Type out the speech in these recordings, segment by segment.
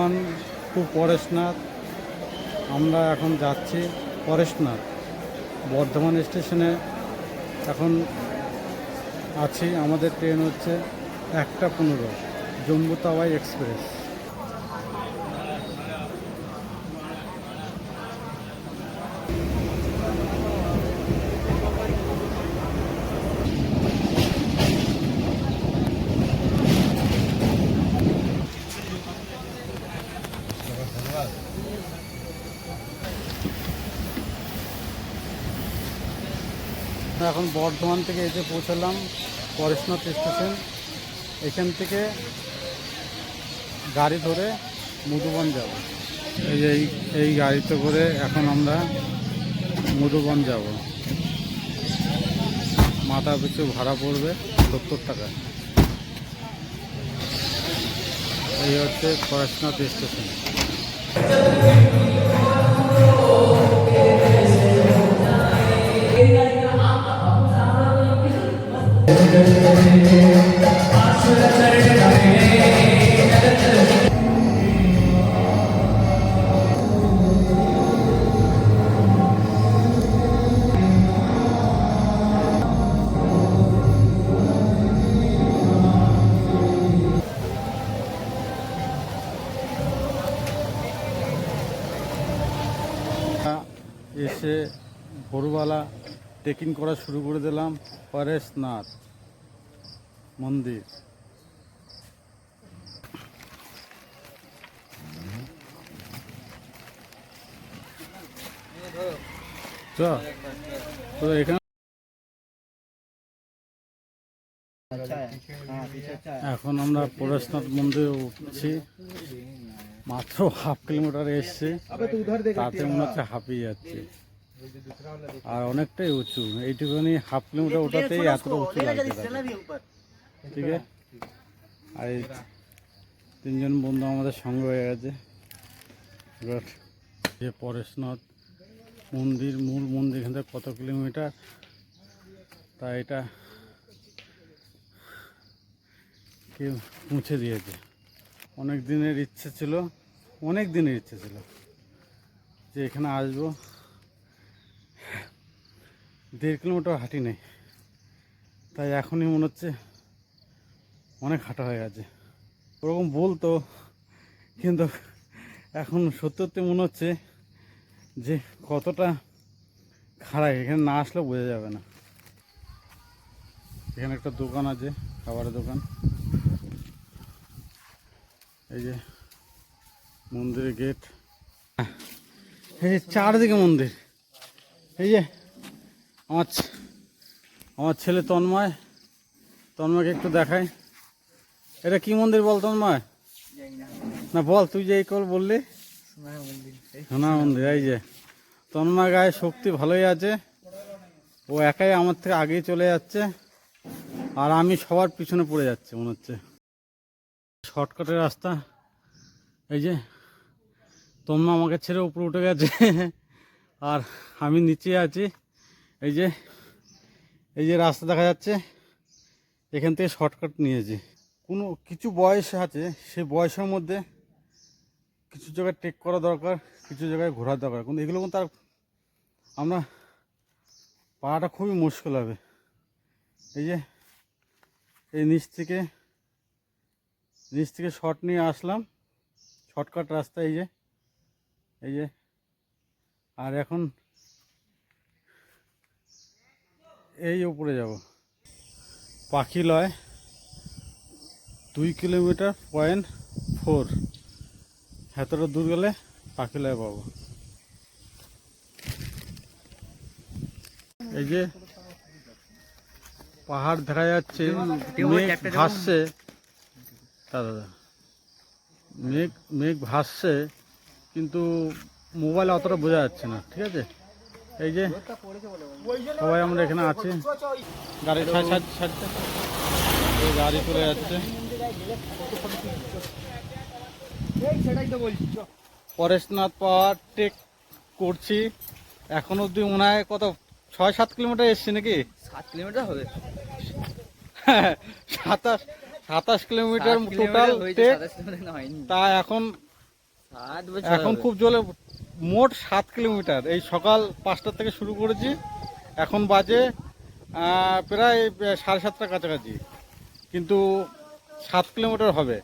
Bardhaman two Pareshnath. আমরা এখন যাচ্ছি পরেশনাথ। বর্ধমান স্টেশনে এখন আছি, আমাদের ট্রেন হচ্ছে একটা পনেরো, জম্মু তাওয়াই এক্সপ্রেস। এখন বর্ধমান থেকে এসে পৌঁছালাম পরেশনাথ স্টেশন এখান থেকে গাড়ি ধরে মধুবন যাব। এই এই এই গাড়িতে করে এখন আমরা মধুবন যাব। মাথা পিছু ভাড়া পড়বে সত্তর টাকা। এই হচ্ছে পরেশনাথ স্টেশন এসে ট্রেকিং করা শুরু করে দিলাম। পরেশনাথ মন্দির। তো এখানে এখন আমরা পরেশনাথ মন্দিরে উঠছি। মাত্র হাফ কিলোমিটার এসছি। তাতে মনে হচ্ছে হাঁপিয়ে যাচ্ছে। আর অনেকটাই উঁচু এইটুকুনি হাফ কিলোমিটার ওঠাতেই এতটা উঁচু। ঠিক আছে? আর এই তিনজন বন্ধু আমাদের সঙ্গে হয়ে গেছে. যে পরেশনাথ মন্দির মূল মন্দির এখান থেকে কত কিলোমিটার? তা এটা কেউ মুছে দিয়েছে। অনেক দিনের ইচ্ছে ছিল অনেক দিনের ইচ্ছে ছিল যে এখানে আসব। দেড় কিলোমিটার হাঁটি নেই। তাই এখনই মনে হচ্ছে অনেক হাঁটা হয়ে গেছে। ওরকম বলতো, কিন্তু এখন সত্যি সত্যি মনে হচ্ছে যে কতটা খাড়াই এখানে না আসলে বোঝা যাবে না। এখানে একটা দোকান আছে, খাবারের দোকান। এই যে মন্দিরের গেট। এই যে চারদিকে মন্দির। এই যে আমার আমার ছেলে তন্ময়। তন্ময়কে একটু দেখাই। এটা কি মন্দির বল তন্ময়? না, বল, তুই যে এই কল বললি। সোনা মন্দির, এই যে। তন্ময় গায়ে শক্তি ভালোই আছে। ও একাই আমার থেকে আগেই চলে যাচ্ছে। আর আমি সবার পিছনে পড়ে যাচ্ছে, মনে হচ্ছে। শর্টকাটের রাস্তা। এই যে তন্মা আমাকে ছেড়ে উপরে উঠে গেছে। আর আমি নিচে আছি। এই যে এই যে রাস্তা দেখা যাচ্ছে, এখান থেকে শর্টকাট নিয়েছি। কোনো, কিছু বয়স আছে, সেই বয়সের মধ্যে কিছু জায়গায় টেক করা দরকার, কিছু জায়গায় ঘোরার দরকার। কিন্তু এগুলো কিন্তু তার আমরা পাওয়াটা খুবই মুশকিল হবে। এই যে, এই নিচ থেকে নিচ থেকে শর্ট নিয়ে আসলাম শর্টকাট রাস্তা এই যে এই যে, আর এখন এই উপরে যাব। পাখি লয় দুই কিলোমিটার পয়েন্ট ফোর। এতটা দূর গেলে পাখি লয় পাবো। এই যে পাহাড় দেখা যাচ্ছে, মেঘ ভাসছে। দাদা মেঘ মেঘ ভাসছে, কিন্তু মোবাইলে অতটা বোঝা যাচ্ছে না, ঠিক আছে? এই যে সবাই আমরা এখানে আছি। গাড়ি ছাড়তে গাড়ি চলে যাচ্ছে। পরেশনাথ পাওয়ার টেক করছি। এখন অব্দি মনে হয় কত ছয় সাত কিলোমিটার এসছি নাকি? সাত কিলোমিটার হবে। সাতাশ সাতাশ কিলোমিটার টোটাল তা এখন এখন খুব জলে মোট সাত কিলোমিটার। এই সকাল পাঁচটা থেকে শুরু করেছি। এখন বাজে প্রায় সাড়ে সাতটার কাছাকাছি। কিন্তু সাত কিলোমিটার হবে।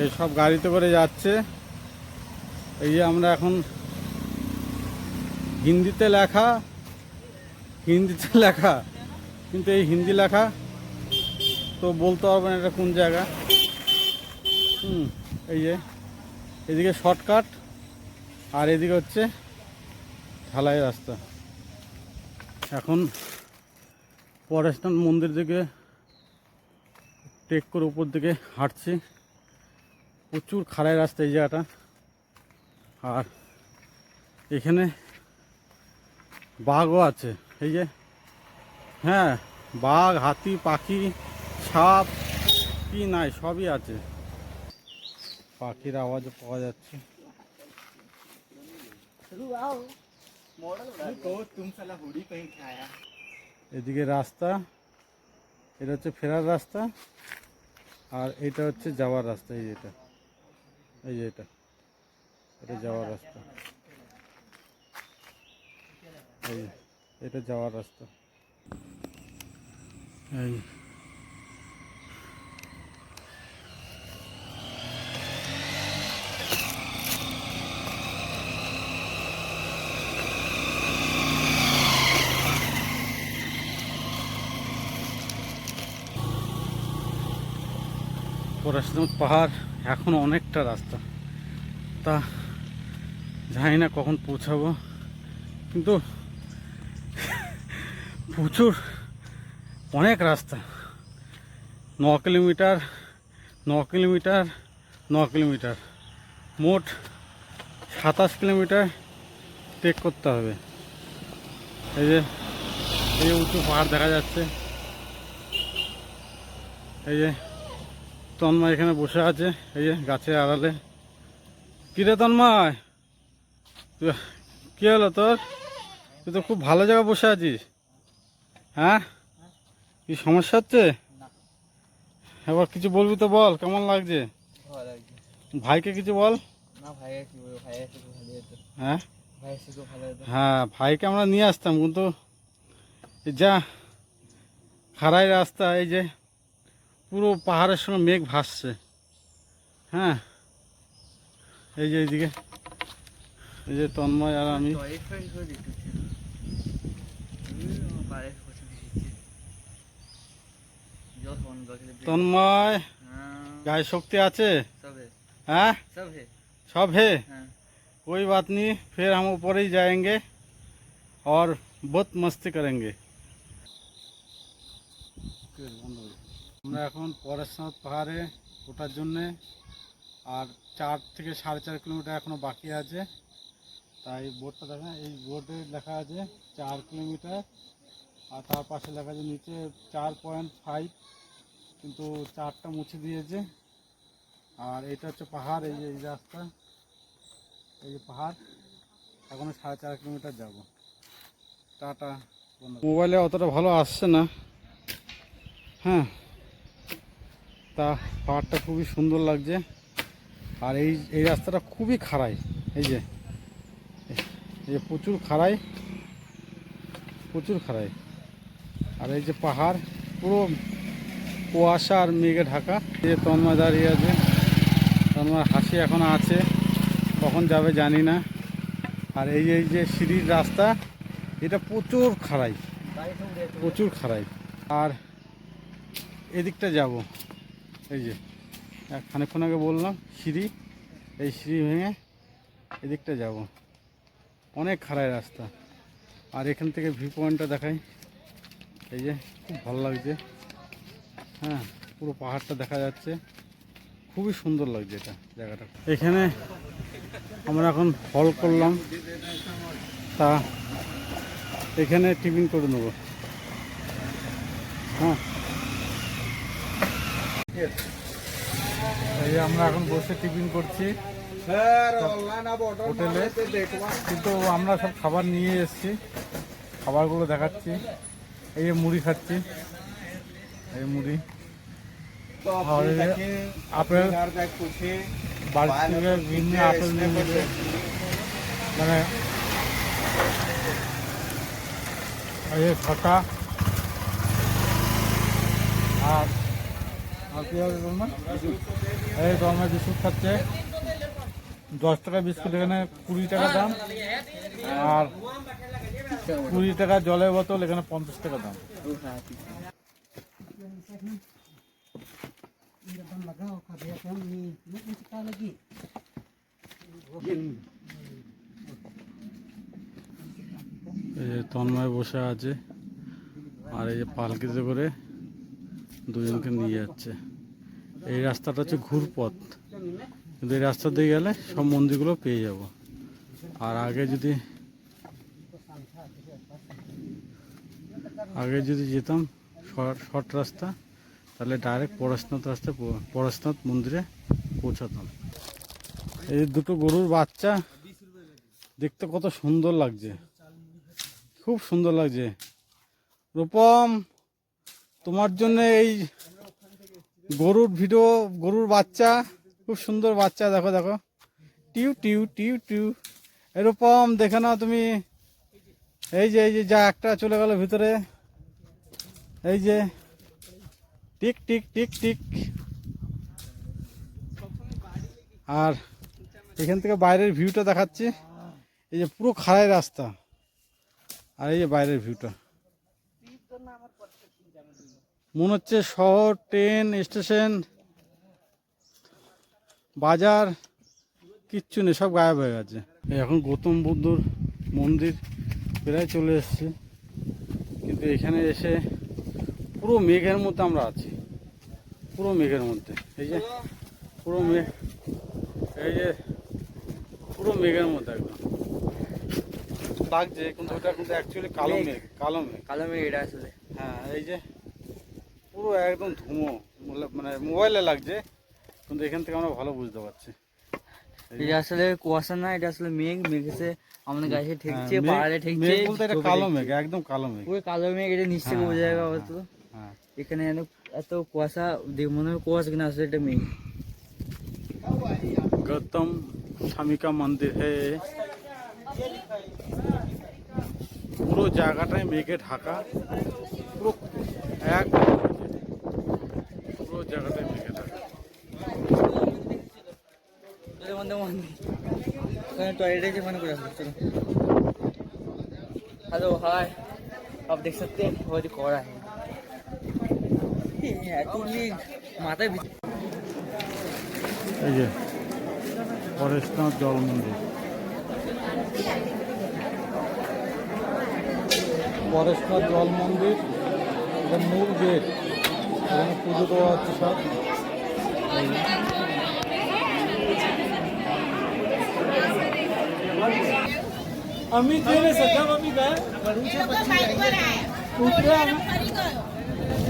এই সব গাড়িতে করে যাচ্ছে। এই যে আমরা এখন হিন্দিতে লেখা হিন্দিতে লেখা। কিন্তু এই হিন্দি লেখা তো বলতে পারবেন এটা কোন জায়গা। হুম, এই যে, এদিকে শর্টকাট, আর এদিকে হচ্ছে ঢালাই রাস্তা। এখন পরেশনাথ মন্দির দিকে টেক করে উপর দিকে হাঁটছি। প্রচুর খাড়াই রাস্তা এই জায়গাটা। আর এখানে বাঘও আছে। এই যে হ্যাঁ বাঘ, হাতি, পাখি সাপ, কি নাই, সবই আছে। পাখির আওয়াজও পাওয়া যাচ্ছে। এদিকে রাস্তা, এটা হচ্ছে ফেরার রাস্তা, আর এটা হচ্ছে যাওয়ার রাস্তা, এই যেটা, এই যে এটা এটা যাওয়ার রাস্তা। এই এটা যাওয়ার রাস্তা। এই। পরাশনাথ পাহাড় এখন অনেকটা রাস্তা। তা জানি না কখন পৌঁছাবো। কিন্তু প্রচুর, অনেক রাস্তা। ন কিলোমিটার ন কিলোমিটার ন কিলোমিটার। মোট সাতাশ কিলোমিটার টেক করতে হবে। এই যে, এই উঁচু পাহাড় দেখা যাচ্ছে। এই যে তন্ময় এখানে বসে আছে এই যে গাছের আড়ালে। কিরে তন্ময়? কি হলো তোর? তুই তো খুব ভালো জায়গায় বসে আছিস। হ্যাঁ? কি সমস্যা হচ্ছে? এবার কিছু বলবি তো বল কেমন লাগছে? ভাইকে কিছু বল। হ্যাঁ? হ্যাঁ ভাইকে আমরা নিয়ে আসতাম কিন্তু যা খাড়াই রাস্তা এই যে পুরো পাহাড়ের সঙ্গে মেঘ ভাসছে হ্যাঁ এই যে এইদিকে এই যে তন্ময় আর আমি টয়লেট ফয়েট করে দিতে পারে বসে দিয়েছে জল ফোন বাকি তন্ময় हाँ গায়ে শক্তি আছে सब है হ্যাঁ सब है सब है हाँ कोई बात नहीं फिर हम ऊपर ही जाएंगे और बहुत मस्ती करेंगे আমরা এখন পরেশনাথ পাহাড়ে ওঠার জন্যে, আর চার থেকে সাড়ে চার কিলোমিটার এখনও বাকি আছে। তাই বোর্ডটা দেখা, এই বোর্ডে লেখা আছে চার কিলোমিটার, আর তার পাশে লেখা আছে নিচে চার পয়েন্ট ফাইভ, কিন্তু চারটা মুছে দিয়েছে। আর এটা হচ্ছে পাহাড়, এই যে, এই রাস্তা, এই যে পাহাড়। এখনও সাড়ে চার কিলোমিটার যাব। টাটা মোবাইলে অতটা ভালো আসছে না। হ্যাঁ। তা পাহাড়টা খুবই সুন্দর লাগছে। আর এই এই রাস্তাটা খুবই খাড়াই, এই যে। এই যে প্রচুর খাড়াই প্রচুর খাড়াই। আর এই যে পাহাড়, পুরো কুয়াশা আর মেঘে ঢাকা। যে তন্ময় দাঁড়িয়ে আছে। তন্ময় হাসি এখন আছে, কখন যাবে জানি না। আর এই এই যে সিঁড়ির রাস্তা, এটা প্রচুর খাড়াই প্রচুর খাড়াই। আর এদিকটা যাব। এই যে এক খানিকক্ষণ আগে বললাম, সিঁড়ি, এই সিঁড়ি ভেঙে এদিকটা যাব। অনেক খাড়াই রাস্তা। আর এখান থেকে ভিউ পয়েন্টটা দেখাই। এই যে, খুব ভালো লাগছে। হ্যাঁ পুরো পাহাড়টা দেখা যাচ্ছে। খুবই সুন্দর লাগছে এটা জায়গাটা। এখানে আমরা এখন হল করলাম। তা, এখানে টিফিন করে নেব। হ্যাঁ। এই আমরা এখন বসে টিফিন করছি। হোটেলে। কিন্তু আমরা সব খাবার নিয়ে এসছি। খাবারগুলো দেখাচ্ছি। এই মুড়ি খাচ্ছি। এই মুড়ি। আপেল। বাড়ি থেকে বিভিন্ন আপেল নিয়ে মানে এই খটা। আর আর হবে তোমার এই তোমার বিস্কুট খাচ্ছে, দশ টাকা বিস্কুট, এখানে কুড়ি টাকা দাম। আর কুড়ি টাকা জলের বোতল, এখানে পঞ্চাশ টাকা দাম। তন্ময় বসে আছে, আর এই যে পালকিতে করে দুজনকে নিয়ে যাচ্ছে। এই রাস্তাটা হচ্ছে ঘুরপথ। কিন্তু এই রাস্তা দিয়ে গেলে সব মন্দিরগুলো পেয়ে যাব। আর আগে যদি আগে যদি যেতাম শর্ট রাস্তা, তাহলে ডাইরেক্ট পরশনাথ রাস্তায় পরশনাথ মন্দিরে পৌঁছাতাম। এই দুটো গরুর বাচ্চা দেখতে কত সুন্দর লাগছে। খুব সুন্দর লাগছে। রূপম! তোমার জন্য এই গরুর ভিডিও, গরুর বাচ্চা, খুব সুন্দর বাচ্চা, দেখো দেখো। টিউ টিউ টিউ টিউ। এরকম দেখে নাও তুমি। এই যে এই যে, যা, একটা চলে গেল ভিতরে। এই যে, টিক টিক টিক টিক। আর এখান থেকে বাইরের ভিউটা দেখাচ্ছি। এই যে পুরো খাড়াই রাস্তা। আর এই যে বাইরের ভিউটা। মনে হচ্ছে শহর ট্রেন স্টেশন বাজার কিচ্ছু নেই সব গায়েব হয়ে গেছে। এই এখন গৌতম বুদ্ধর মন্দির প্রায় চলে এসছে। কিন্তু এখানে এসে পুরো মেঘের মধ্যে আমরা আছি। পুরো মেঘের মধ্যে। এই যে পুরো মেঘ এই যে পুরো মেঘের মধ্যে একদম। লাগছে কিন্তু ওটা কিন্তু অ্যাকচুয়ালি কালো মেঘ। মেঘ কালো মেঘ। কালো মেঘ এটা আসলে। হ্যাঁ এই যে পুরো একদম ধুমো মোলা- মানে মোবাইলে লাগছে কিন্তু এখান থেকে আমরা ভালো বুঝতে পারছি এই যে- এটা আসলে কুয়াশা না এটা আসলে মেঘ মেঘ এসে আমাদের গাছে ঠেকছে হ্যাঁ, মেঘ- পাহাড়ে ঠেকছে মেঘ বলতে এটা ছবি কালো দেখছি। মেঘ একদম কালো মেঘ পুরো কালো মেঘ এটা নিচ থেকে হ্যাঁ, বোঝা যাবে হ্যাঁ, অবস্থা তো। হ্যাঁ এখানে এত এত কুয়াশা দেখ মনে হয় কুয়াশা কিনা আসলে এটা মেঘ गौतम স্বামী কা মন্দির হে পুরো জায়গাটাই মেঘে ঢাকা পুরো এক टॉयलेट है मन कर चलो हेलो हाय आप देख सकते हैं वो जो कोड़ा है এত মেঘ মাথায় বিচ- এই যে পরেশনাথ জল মন্দির পরেশনাথ জল মন্দির এটা মূল গেট এখানে পুজো দেওয়া হচ্ছে সব এই যে। আমি জেনে সকাম আমি গায় લોકો બાઈક પર આયા દોડિયાને ફરી ગયો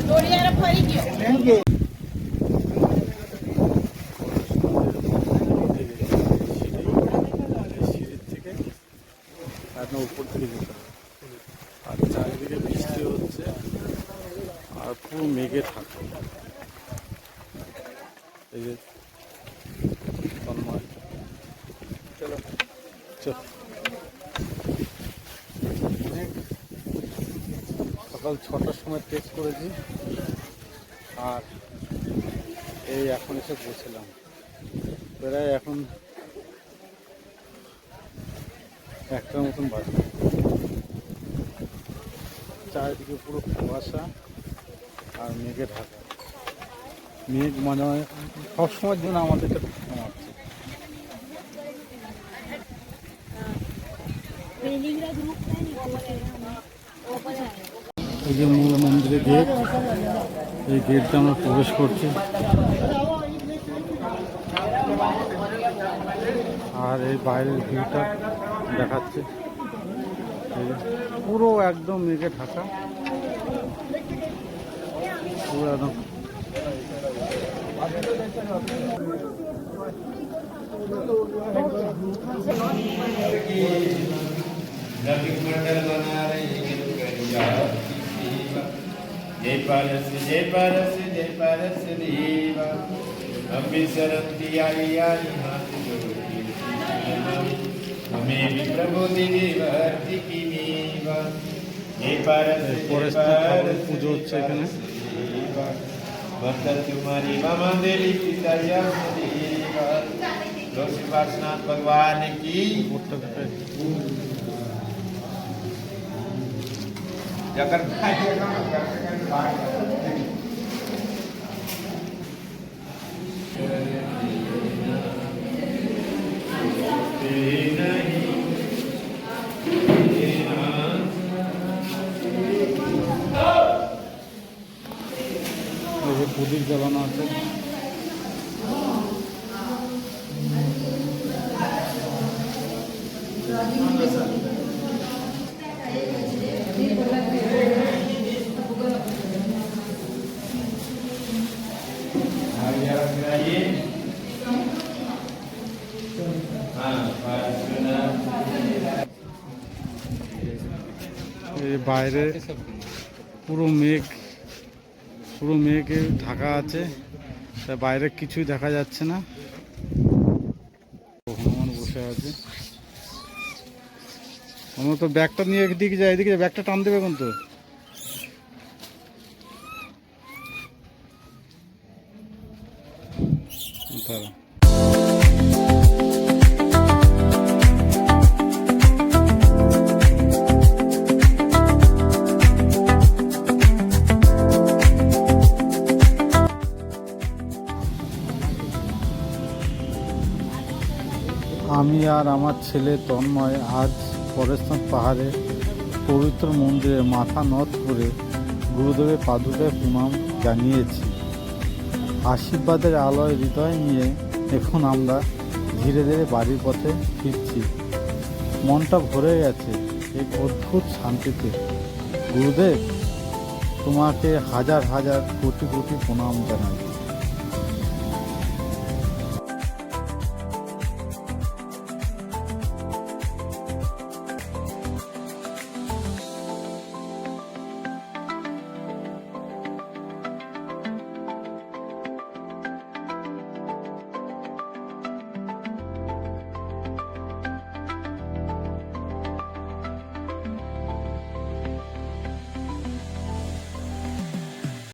દોડિયાને ફરી ગયો সিঁড়ির থেকে একদম উপর থেকে যেতে হবে আর চারিদিকে বৃষ্টি হচ্ছে আর পুরো মেঘে থাকে এই যে তন্ময় চলো চল সকাল ছটার সময় টেস্ট করেছি। আর এই এখন এসে পৌঁছলাম প্রায় এখন একটার মতন বাজে। চারিদিকে পুরো কুয়াশা আর মেঘে ঢাকা। মেঘ মানে মানে সবসময়ের জন্য আমাদেরকে থামাচ্ছে এই যে মূল মন্দিরের গেট এই গেট গেটটা আমরা প্রবেশ করছি। আর এই বাইরের ভিউটা দেখাচ্ছে। পুরো একদম মেঘে ঢাকা। পুরো একদম। जय पारस जय पारस जय पारस देवा हमें सरंती आई आई हाथ हमें भी प्रभु देवर्ति की नीवा। जय पारस जय पूजो सेकंड भक्त तुम्हारी मामा देवी पिता यम देवा लोकनाथ भगवान की जगत Bye. বাইরে পুরো মেঘ, পুরো মেঘে ঢাকা আছে, তাই বাইরে কিছুই দেখা যাচ্ছে না। হনুমান বসে আছে। আমরা তো ব্যাগটা নিয়ে এদিকে যাই এদিকে ব্যাগটা টান দেবে এখন তো। তারা আর আমার ছেলে তন্ময় আজ পরেশনাথ পাহাড়ে পবিত্র মন্দিরে মাথা নত করে গুরুদেবের পাদুকে প্রণাম জানিয়েছি। আশীর্বাদের আলোয় হৃদয় নিয়ে এখন আমরা ধীরে ধীরে বাড়ির পথে ফিরছি। মনটা ভরে গেছে এক অদ্ভুত শান্তিতে। গুরুদেব, তোমাকে হাজার হাজার কোটি কোটি প্রণাম জানাই।